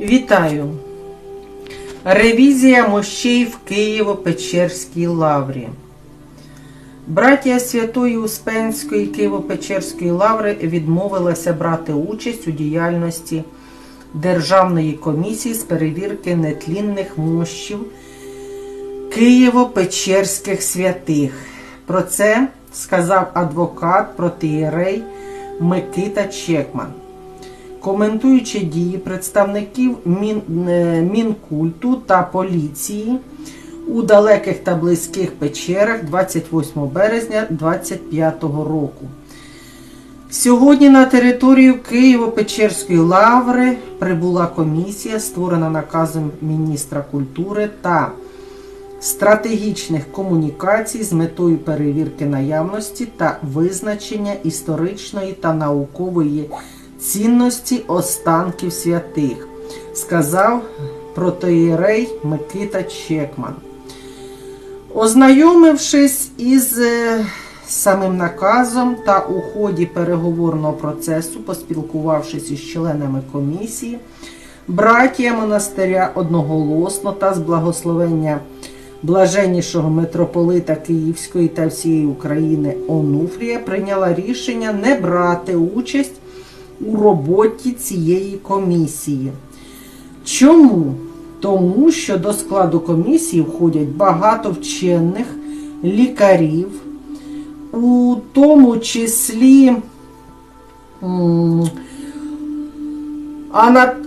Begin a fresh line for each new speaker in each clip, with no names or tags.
Вітаю! Ревізія мощей в Києво-Печерській лаврі. Братія Святої Успенської Києво-Печерської лаври відмовилася брати участь у діяльності Державної комісії з перевірки нетлінних мощів Києво-Печерських святих. Про це сказав адвокат протиєрей Микита Чекман. Коментуючи дії представників Мін, е, Мінкульту та поліції у далеких та близьких печерах 28 березня 2025 року. Сьогодні на територію Києво-Печерської лаври прибула комісія, створена наказом міністра культури та стратегічних комунікацій з метою перевірки наявності та визначення історичної та наукової цінності останків святих, сказав протоєрей Микита Чекман. Ознайомившись із е, самим наказом та у ході переговорного процесу, поспілкувавшись із членами комісії, братія монастиря одноголосно та з благословення блаженнішого митрополита Київської та всієї України Онуфрія прийняла рішення не брати участь у роботі цієї комісії. Чому? Тому що до складу комісії входять багато вчених лікарів, у тому числі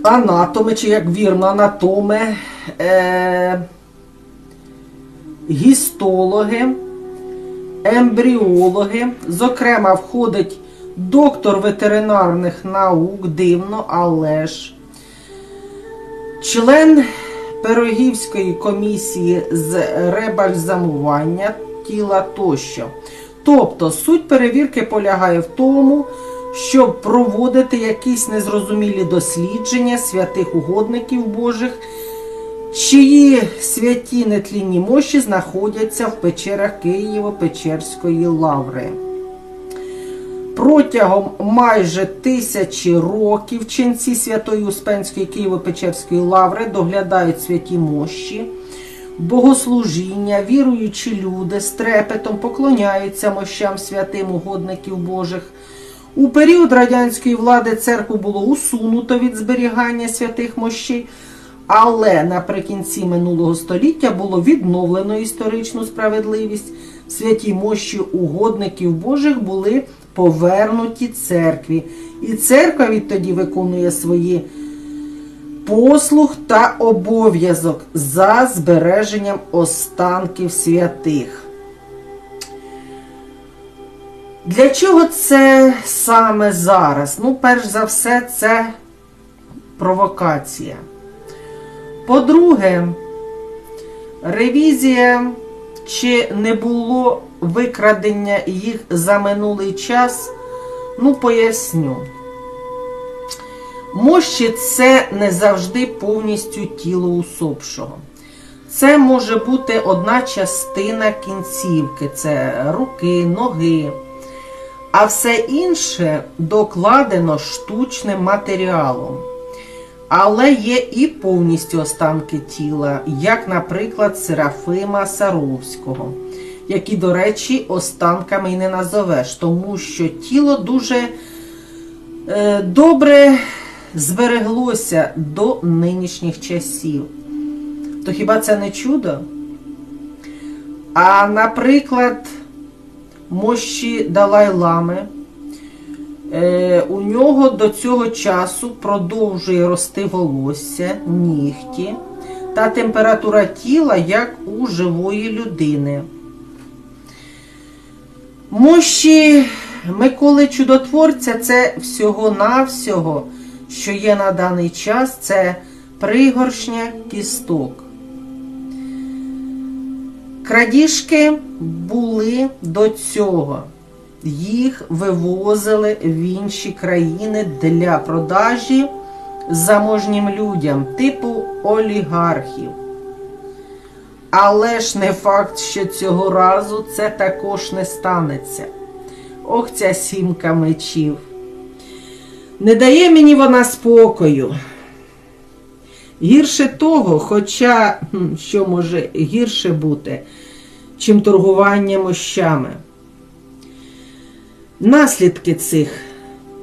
анатоми, чи як вірно, анатоми, е, гістологи, ембріологи. Зокрема, входить доктор ветеринарних наук, дивно, але ж член Пирогівської комісії з ребальзамування тіла тощо. Тобто суть перевірки полягає в тому, щоб проводити якісь незрозумілі дослідження святих угодників Божих, чиї святі нетлінні мощі знаходяться в печерах Києво-Печерської лаври. Протягом майже тисячі років ченці Святої Успенської Києво-Печерської лаври доглядають святі мощі, богослужіння, віруючі люди з трепетом поклоняються мощам святим угодників Божих. У період радянської влади церкву було усунуто від зберігання святих мощей, але наприкінці минулого століття було відновлено історичну справедливість. Святі мощі угодників Божих були повернуті церкві. І церква відтоді виконує свої послуг та обов'язок за збереженням останків святих. Для чого це саме зараз? Ну, перш за все, це провокація. По-друге, ревізія чи не було викрадення їх за минулий час, ну, поясню. Мощі це не завжди повністю тіло усопшого. Це може бути одна частина кінцівки, це руки, ноги. А все інше докладено штучним матеріалом. Але є і повністю останки тіла, як, наприклад, Серафима Саровського, які, до речі, останками й не назовеш, тому що тіло дуже е, добре збереглося до нинішніх часів. То хіба це не чудо? А, наприклад, мощі Далай-Лами, Е, у нього до цього часу продовжує рости волосся, нігті та температура тіла, як у живої людини. Мощі Миколи Чудотворця це всього-навсього, що є на даний час, це пригоршня кісток. Крадіжки були до цього. Їх вивозили в інші країни для продажі заможнім людям, типу олігархів. Але ж не факт, що цього разу це також не станеться. Ох, ця сімка мечів. Не дає мені вона спокою. Гірше того, хоча що може гірше бути, чим торгування мощами. Наслідки цих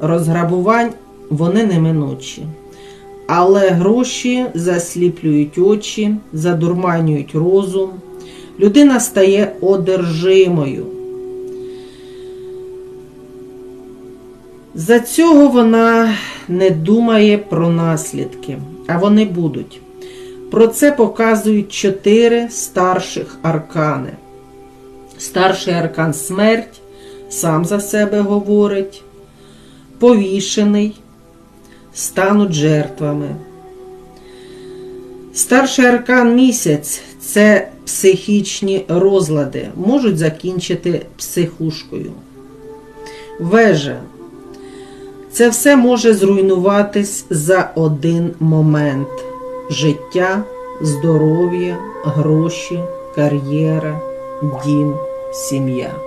розграбувань вони неминучі. Але гроші засліплюють очі, задурманюють розум. Людина стає одержимою. За цього вона не думає про наслідки, а вони будуть. Про це показують чотири старших аркани. Старший аркан смерть сам за себе говорить, повішений, стануть жертвами. Старший аркан місяць це психічні розлади, можуть закінчити психушкою. Вежа. Це все може зруйнуватись за один момент: життя, здоров'я, гроші, кар'єра, дім, сім'я.